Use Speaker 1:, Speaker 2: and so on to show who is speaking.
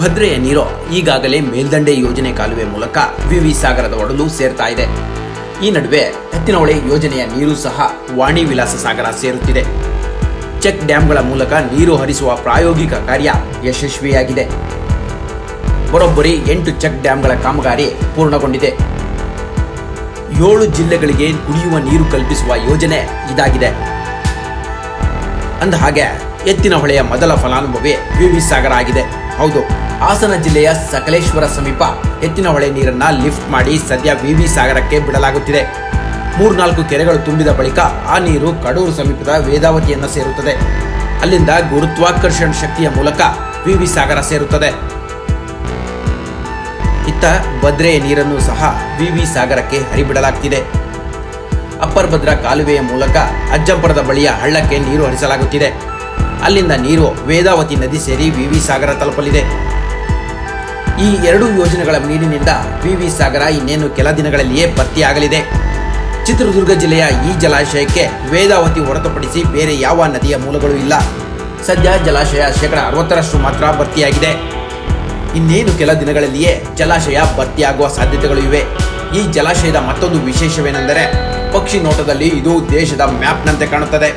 Speaker 1: ಭದ್ರೆಯ ನೀರು ಈಗಾಗಲೇ ಮೇಲ್ದಂಡೆ ಯೋಜನೆ ಕಾಲುವೆ ಮೂಲಕ ವಿವಿ ಸಾಗರದ ಒಡಲು ಸೇರ್ತಾ ಇದೆ. ಈ ನಡುವೆ ಎತ್ತಿನಹೊಳೆ ಯೋಜನೆಯ ನೀರು ಸಹ ವಾಣಿ ವಿಲಾಸ ಸಾಗರ ಸೇರುತ್ತಿದೆ. ಚೆಕ್ ಡ್ಯಾಂಗಳ ಮೂಲಕ ನೀರು ಹರಿಸುವ ಪ್ರಾಯೋಗಿಕ ಕಾರ್ಯ ಯಶಸ್ವಿಯಾಗಿದೆ. ಬರೋಬ್ಬರಿ ಎಂಟು ಚೆಕ್ ಡ್ಯಾಂಗಳ ಕಾಮಗಾರಿ ಪೂರ್ಣಗೊಂಡಿದೆ. ಏಳು ಜಿಲ್ಲೆಗಳಿಗೆ ಕುಡಿಯುವ ನೀರು ಕಲ್ಪಿಸುವ ಯೋಜನೆ ಇದಾಗಿದೆ. ಅಂದ ಹಾಗೆ ಎತ್ತಿನ ಹೊಳೆಯ ಮೊದಲ ಫಲಾನುಭವಿ ವಿವಿ ಸಾಗರ ಆಗಿದೆ. ಹೌದು. ಹಾಸನ ಜಿಲ್ಲೆಯ ಸಕಲೇಶ್ವರ ಸಮೀಪ ಎತ್ತಿನ ಹೊಳೆ ನೀರನ್ನ ಲಿಫ್ಟ್ ಮಾಡಿ ಸದ್ಯ ವಿವಿ ಸಾಗರಕ್ಕೆ ಬಿಡಲಾಗುತ್ತಿದೆ. ಮೂರ್ನಾಲ್ಕು ಕೆರೆಗಳು ತುಂಬಿದ ಬಳಿಕ ಆ ನೀರು ಕಡೂರು ಸಮೀಪದ ವೇದಾವತಿಯನ್ನು ಸೇರುತ್ತದೆ. ಅಲ್ಲಿಂದ ಗುರುತ್ವಾಕರ್ಷಣ ಶಕ್ತಿಯ ಮೂಲಕ ವಿವಿ ಸಾಗರ ಸೇರುತ್ತದೆ. ಇತ್ತ ಭದ್ರೆಯ ನೀರನ್ನು ಸಹ ವಿವಿ ಸಾಗರಕ್ಕೆ ಹರಿಬಿಡಲಾಗ್ತಿದೆ. ಅಪ್ಪರ್ ಭದ್ರಾ ಕಾಲುವೆಯ ಮೂಲಕ ಅಜ್ಜಂಪುರದ ಬಳಿಯ ಹಳ್ಳಕ್ಕೆ ನೀರು ಹರಿಸಲಾಗುತ್ತಿದೆ. ಅಲ್ಲಿಂದ ನೀರು ವೇದಾವತಿ ನದಿ ಸೇರಿ ವಿವಿ ಸಾಗರ ತಲುಪಲಿದೆ. ಈ ಎರಡೂ ಯೋಜನೆಗಳ ನೀರಿನಿಂದ ವಿವಿ ಸಾಗರ ಇನ್ನೇನು ಕೆಲ ದಿನಗಳಲ್ಲಿಯೇ ಭರ್ತಿಯಾಗಲಿದೆ. ಚಿತ್ರದುರ್ಗ ಜಿಲ್ಲೆಯ ಈ ಜಲಾಶಯಕ್ಕೆ ವೇದಾವತಿ ಹೊರತುಪಡಿಸಿ ಬೇರೆ ಯಾವ ನದಿಯ ಮೂಲಗಳು ಇಲ್ಲ. ಸದ್ಯ ಜಲಾಶಯ ಶೇಕಡ ಅರವತ್ತರಷ್ಟು ಮಾತ್ರ ಭರ್ತಿಯಾಗಿದೆ. ಇನ್ನೇನು ಕೆಲ ದಿನಗಳಲ್ಲಿಯೇ ಜಲಾಶಯ ಭರ್ತಿಯಾಗುವ ಸಾಧ್ಯತೆಗಳು ಇವೆ. ಈ ಜಲಾಶಯದ ಮತ್ತೊಂದು ವಿಶೇಷವೇನೆಂದರೆ ಪಕ್ಷಿ ನೋಟದಲ್ಲಿ ಇದು ದೇಶದ ಮ್ಯಾಪ್ನಂತೆ ಕಾಣುತ್ತದೆ.